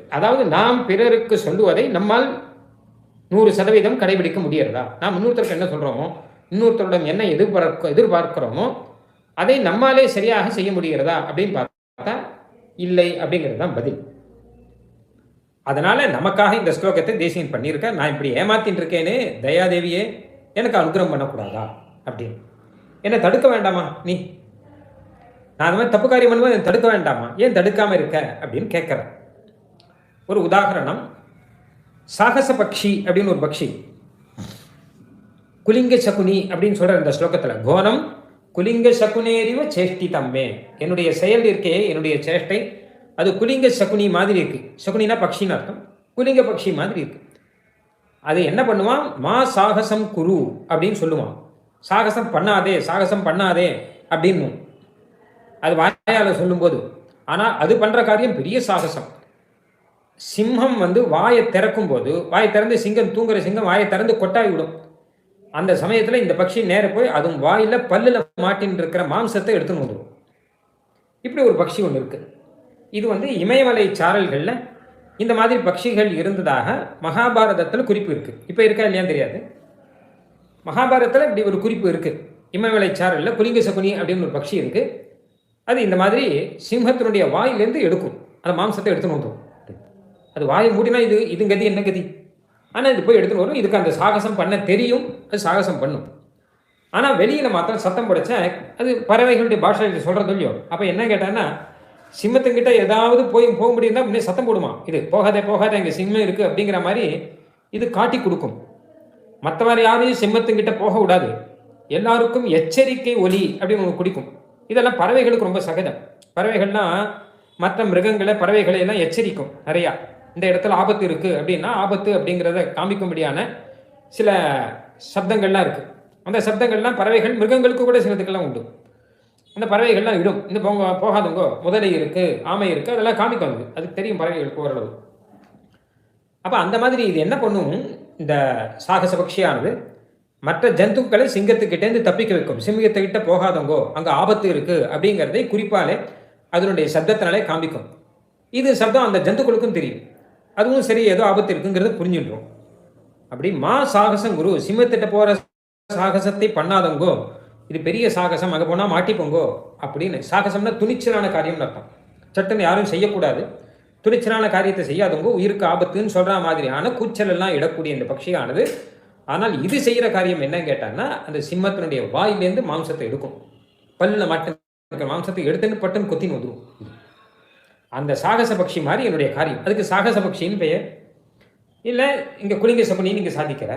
அதாவது நாம் பிறருக்கு சொல்லுவதை நம்மால் நூறு சதவீதம் கடைபிடிக்க முடியறதா நாம் இன்னொருத்தருக்கு என்ன சொல்கிறோமோ இன்னொருத்தருடன் என்ன எதிர்பார்க்க எதிர்பார்க்கிறோமோ அதை நம்மாலே சரியாக செய்ய முடிகிறதா அப்படின்னு பார்த்தா இல்லை அப்படிங்கிறது தான் பதில். அதனால நமக்காக இந்த ஸ்லோகத்தை தேசியம் பண்ணியிருக்கேன் நான் இப்படி ஏமாத்தின் இருக்கேனே தயாதேவியே எனக்கு அனுகிரகம் பண்ணக்கூடாதா? அப்படின்னு. என்னை தடுக்க வேண்டாமா நீ? நான் அந்த மாதிரி தப்பு காரியம் பண்ணும்போது தடுக்க வேண்டாமா? ஏன் தடுக்காம இருக்க? அப்படின்னு கேட்குறேன். ஒரு உதாகரணம் சாகச பக்ஷி அப்படின்னு ஒரு பக்ஷி. குலிங்க சகுனி அப்படின்னு சொல்கிற இந்த ஸ்லோகத்தில் கோனம் குலிங்க சகுனேரிவ சேஷ்டி தம்மே. என்னுடைய செயல் இருக்கே என்னுடைய சேஷ்டை அது குலிங்க சகுனி மாதிரி இருக்கு. சகுனினா பக்ஷின்னு அர்த்தம். குலிங்க பக்ஷி மாதிரி இருக்கு. அது என்ன பண்ணுவான்? மா சாகசம் குரு அப்படின்னு சொல்லுவான். சாகசம் பண்ணாதே சாகசம் பண்ணாதே அப்படின்னு. அது வாயால் சொல்லும்போது. ஆனால் அது பண்ணுற காரியம் பெரிய சாகசம். சிம்மம் வந்து வாயை திறக்கும் போது வாயை திறந்து சிங்கம் தூங்குற சிங்கம் வாயை திறந்து கொட்டாய் விடும். அந்த சமயத்தில் இந்த பட்சி நேர போய் அதுவும் வாயில் பல்லில் மாட்டின்னு இருக்கிற மாம்சத்தை எடுத்துன்னு வந்துடும் இப்படி ஒரு பட்சி ஒன்று இருக்குது இது வந்து இமயமலை சாரல்களில் இந்த மாதிரி பட்சிகள் இருந்ததாக மகாபாரதத்தில் குறிப்பு இருக்குது இப்போ இருக்கா இல்லையான்னு தெரியாது. மகாபாரதத்தில் இப்படி ஒரு குறிப்பு இருக்குது இமயமலை சாரலில் குலிங்க சகுனி அப்படின்னு ஒரு பட்சி இருக்குது அது இந்த மாதிரி சிம்மத்தினுடைய வாயிலேருந்து எடுக்கும். அந்த மாம்சத்தை எடுத்துன்னு வந்துடும் அது வாயை மூடினா இது இது கதி என்ன கதி? ஆனால் இது போய் எடுத்துன்னு வரும். இதுக்கு அந்த சாகசம் பண்ண தெரியும். அது சாகசம் பண்ணும். ஆனால் வெளியில் மாத்திரம் சத்தம் படைச்சா அது பறவைகளுடைய பாஷையில் சொல்கிறது இல்லையோ? அப்போ என்ன கேட்டான்னா சிம்மத்துக்கிட்ட ஏதாவது போய் போக முடியும்னா முன்னே சத்தம் போடுமா? இது போகாதே போகாதே இங்கே சிம்மம் இருக்குது அப்படிங்கிற மாதிரி இது காட்டி கொடுக்கும். மற்றவர் யாரையும் சிம்மத்துக்கிட்ட போக விடாது. எல்லாருக்கும் எச்சரிக்கை ஒலி அப்படின்னு ஒன்று குடிக்கும். இதெல்லாம் பறவைகளுக்கு ரொம்ப சகஜம். பறவைகள்லாம் மற்ற மிருகங்களை பறவைகளை எல்லாம் எச்சரிக்கும் நிறையா. இந்த இடத்துல ஆபத்து இருக்குது அப்படின்னா ஆபத்து அப்படிங்கிறத காமிக்கும்படியான சில சப்தங்கள்லாம் இருக்குது அந்த சப்தங்கள்லாம் பறவைகள் மிருகங்களுக்கு கூட சிலதுக்கெல்லாம் உண்டு. அந்த பறவைகள்லாம் விடும் இந்த போங்க போகாதுங்கோ. முதலை இருக்குது ஆமை இருக்குது அதெல்லாம் காமிக்கும் அது அதுக்கு தெரியும் பறவைகளுக்கு ஓரளவு. அப்போ அந்த மாதிரி இது என்ன பண்ணும்? இந்த சாகச பக்ஷியானது மற்ற ஜந்துக்களை சிங்கத்துக்கிட்டேருந்து தப்பிக்க வைக்கும். சிங்கத்துக்கிட்ட போகாதவங்கோ அங்கே ஆபத்து இருக்குது அப்படிங்கிறதை குறிப்பாலே அதனுடைய சப்தத்தினாலே காமிக்கும். இது சப்தம் அந்த ஜந்துக்களுக்கும் தெரியும். அதுவும் சரி ஏதோ ஆபத்து இருக்குங்கிறத புரிஞ்சுன்றோம் அப்படி மா சாகசம் குரு சிம்மத்திட்ட போகிற சாகசத்தை பண்ணாதவங்கோ இது பெரிய சாகசம் அங்கே போனால் மாட்டிப்போங்கோ அப்படின்னு சாகசம்னா துணிச்சலான காரியம்னு அர்த்தம். சட்டன்னு யாரும் செய்யக்கூடாது. துணிச்சலான காரியத்தை செய்யாதவங்க உயிருக்கு ஆபத்துன்னு சொல்கிற மாதிரியான கூச்சல் எல்லாம் இடக்கூடிய இந்த பட்சியானது ஆனால் இது செய்கிற காரியம் என்னன்னு கேட்டாங்கன்னா அந்த சிம்மத்தினுடைய வாயிலேருந்து மாம்சத்தை எடுக்கும். பல்லில் மட்டும் மாம்சத்தை எடுத்துன்னு பட்டுன்னு கொத்தின்னு வந்துடும் அந்த சாகச பக்ஷி மாதிரி என்னுடைய காரியம். அதுக்கு சாகச பக்ஷின்னு பெயர். இல்லை இங்கே குலிங்க சபனி நீங்கள் சாதிக்கிற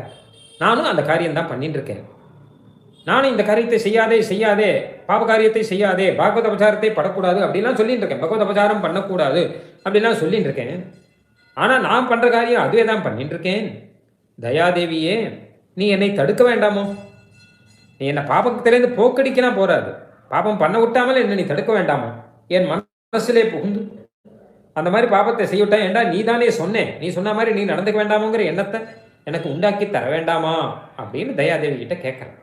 நானும் அந்த காரியம் தான் பண்ணிட்டு இருக்கேன். நானும் இந்த காரியத்தை செய்யாதே செய்யாதே பாப காரியத்தை செய்யாதே பாகவத அபச்சாரத்தை படக்கூடாது அப்படிலாம் சொல்லிட்டு இருக்கேன். பகவத் அபச்சாரம் பண்ணக்கூடாது அப்படிலாம் சொல்லிட்டு இருக்கேன். ஆனால் நான் பண்ணுற காரியம் அதுவே தான் பண்ணிட்டு இருக்கேன். தயாதேவியே நீ என்னை தடுக்க வேண்டாமோ? நீ என்னை பாபத்திலேருந்து போக்கடிக்கலாம் போறாது. பாபம் பண்ண விட்டாமல் என்னை நீ தடுக்க வேண்டாமோ? என் மனசிலே புகுந்து அந்த மாதிரி பாபத்தை செய்யவிட்டா ஏண்டா நீ தானே சொன்னேன் நீ சொன்ன மாதிரி நீ நடந்துக்க வேண்டாமோங்கிற எண்ணத்தை எனக்கு உண்டாக்கி தர வேண்டாமா? அப்படின்னு தயாதேவி கிட்ட கேட்குறேன்